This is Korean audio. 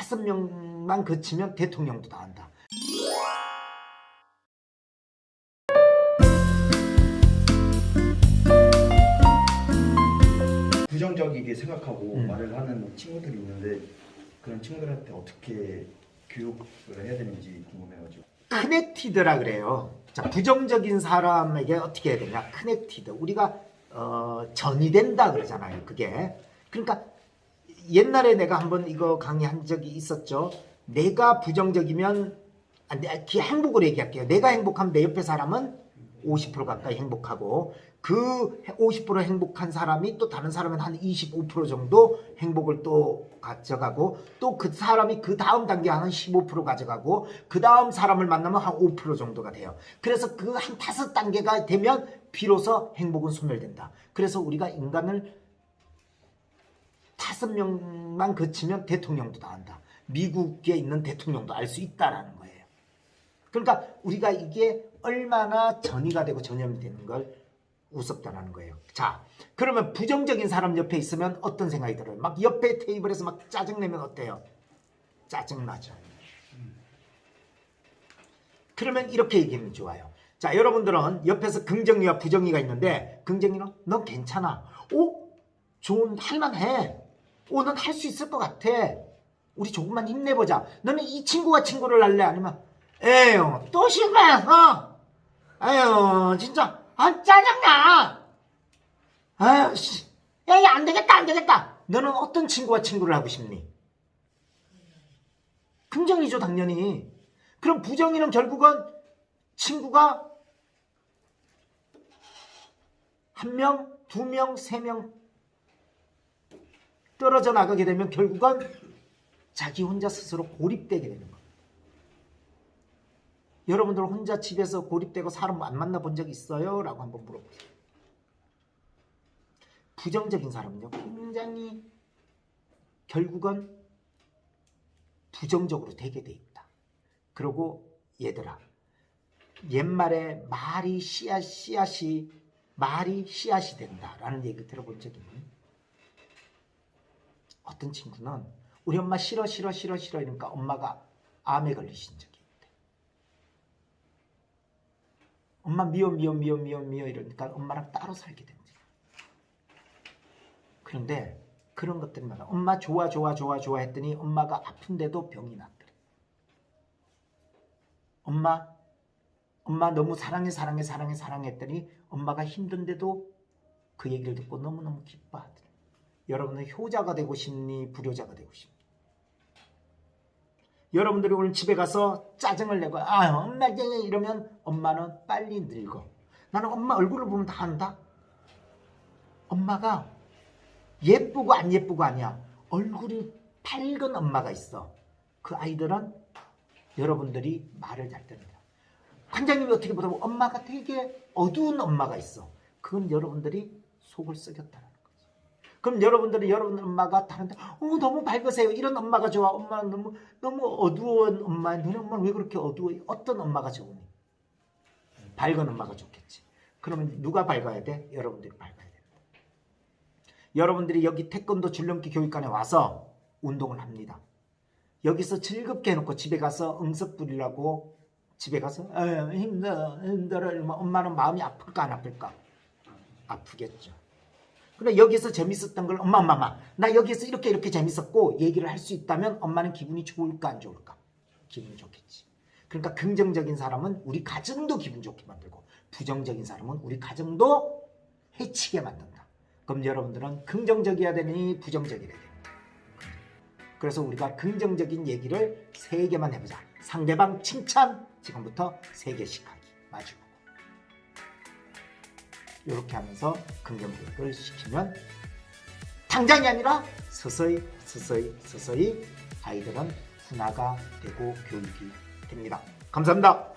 다섯 명만 거치면 대통령도 다 한다. 부정적이게 생각하고 음. 말을 하는 친구들이 있는데 그런 친구들한테 어떻게 교육을 해야 되는지 궁금해가지고 커넥티드라 그래요. 자, 부정적인 사람에게 어떻게 해야 되냐? 커넥티드. 우리가 어, 전이 된다 그러잖아요. 그게. 그러니까 옛날에 내가 한번 이거 강의한 적이 있었죠. 내가 부정적이면 아, 행복으로 얘기할게요. 내가 행복하면 내 옆에 사람은 50% 가까이 행복하고 그 50% 행복한 사람이 또 다른 사람은 한 25% 정도 행복을 또 가져가고 또 그 사람이 그 다음 단계 한 15% 가져가고 그 다음 사람을 만나면 한 5% 정도가 돼요. 그래서 그 한 다섯 단계가 되면 비로소 행복은 소멸된다. 그래서 우리가 인간을 다섯 명만 거치면 대통령도 다 한다. 미국에 있는 대통령도 알 수 있다라는 거예요. 그러니까 우리가 이게 얼마나 전이가 되고 전염이 되는 걸 우습다라는 거예요. 자, 그러면 부정적인 사람 옆에 있으면 어떤 생각이 들어요? 막 옆에 테이블에서 막 짜증내면 어때요? 짜증나죠. 그러면 이렇게 얘기하면 좋아요. 자, 여러분들은 옆에서 긍정이와 부정이가 있는데 긍정이는 넌 괜찮아. 오, 좋은 할만해. 오, 넌할수 있을 것 같아. 우리 조금만 힘내보자. 너는 이 친구가 친구를 할래? 아니면 에휴, 또 실패했어. 아유, 진짜 아 짜증나. 아유, 씨. 야, 이거 안 되겠다, 안 되겠다. 너는 어떤 친구와 친구를 하고 싶니? 긍정이죠, 당연히. 그럼 부정이는 결국은 친구가 한 명, 두 명, 세 명 떨어져 나가게 되면 결국은 자기 혼자 스스로 고립되게 되는 거예요. 여러분들 혼자 집에서 고립되고 사람 안 만나본 적 있어요? 라고 한번 물어보세요. 부정적인 사람은요, 굉장히 결국은 부정적으로 되게 돼 있다. 그리고 얘들아, 옛말에 말이 씨앗, 씨앗이, 말이 씨앗이 된다라는 얘기 들어본 적 있니? 어떤 친구는 우리 엄마 싫어, 싫어, 싫어, 싫어 이러니까 엄마가 암에 걸리신 적이 있대. 엄마 미워, 미워, 미워, 미워, 미워 이러니까 엄마랑 따로 살게 된대. 그런데 그런 많아. 엄마 좋아, 좋아, 좋아, 좋아 했더니 엄마가 아픈데도 병이 났더래. 엄마, 엄마 너무 사랑해, 사랑해, 사랑해, 사랑해 했더니 엄마가 힘든데도 그 얘기를 듣고 너무너무 기뻐하더래. 여러분은 효자가 되고 싶니? 불효자가 되고 싶니? 여러분들이 오늘 집에 가서 짜증을 내고 아 엄마 이러면 엄마는 빨리 늙어. 나는 엄마 얼굴을 보면 다 안다. 엄마가 예쁘고 안 예쁘고 아니야. 얼굴이 밝은 엄마가 있어. 그 아이들은 여러분들이 말을 잘 듣는다. 관장님이 어떻게 보다면 엄마가 되게 어두운 엄마가 있어. 그건 여러분들이 속을 썩였다는 거지. 그럼 여러분들이 여러분 엄마가 다른데 어 너무 밝으세요. 이런 엄마가 좋아. 엄마는 너무 너무 어두운 엄마. 너네 엄마는 왜 그렇게 어두워? 어떤 엄마가 좋으니? 밝은 엄마가 좋겠지. 그러면 누가 밝아야 돼? 여러분들이 밝아야 돼. 여러분들이 여기 태권도 줄넘기 교육관에 와서 운동을 합니다. 여기서 즐겁게 해놓고 집에 가서 응석 부리라고 집에 가서 에휴, 힘들어 힘들어 엄마는 마음이 아플까 안 아플까? 아프겠죠. 근데 여기서 재밌었던 걸 엄마 엄마 엄마 나 여기서 이렇게 이렇게 재밌었고 얘기를 할 수 있다면 엄마는 기분이 좋을까 안 좋을까? 기분이 좋겠지. 그러니까 긍정적인 사람은 우리 가정도 기분 좋게 만들고 부정적인 사람은 우리 가정도 해치게 만든다. 그럼 여러분들은 긍정적이어야 되니 부정적이어야 되니? 그래서 우리가 긍정적인 얘기를 세 개만 해보자. 상대방 칭찬 지금부터 세 개씩 하기 마주보고 이렇게 하면서 긍정 교육을 시키면 당장이 아니라 서서히 서서히 서서히 아이들은 분화가 되고 교육이 됩니다. 감사합니다.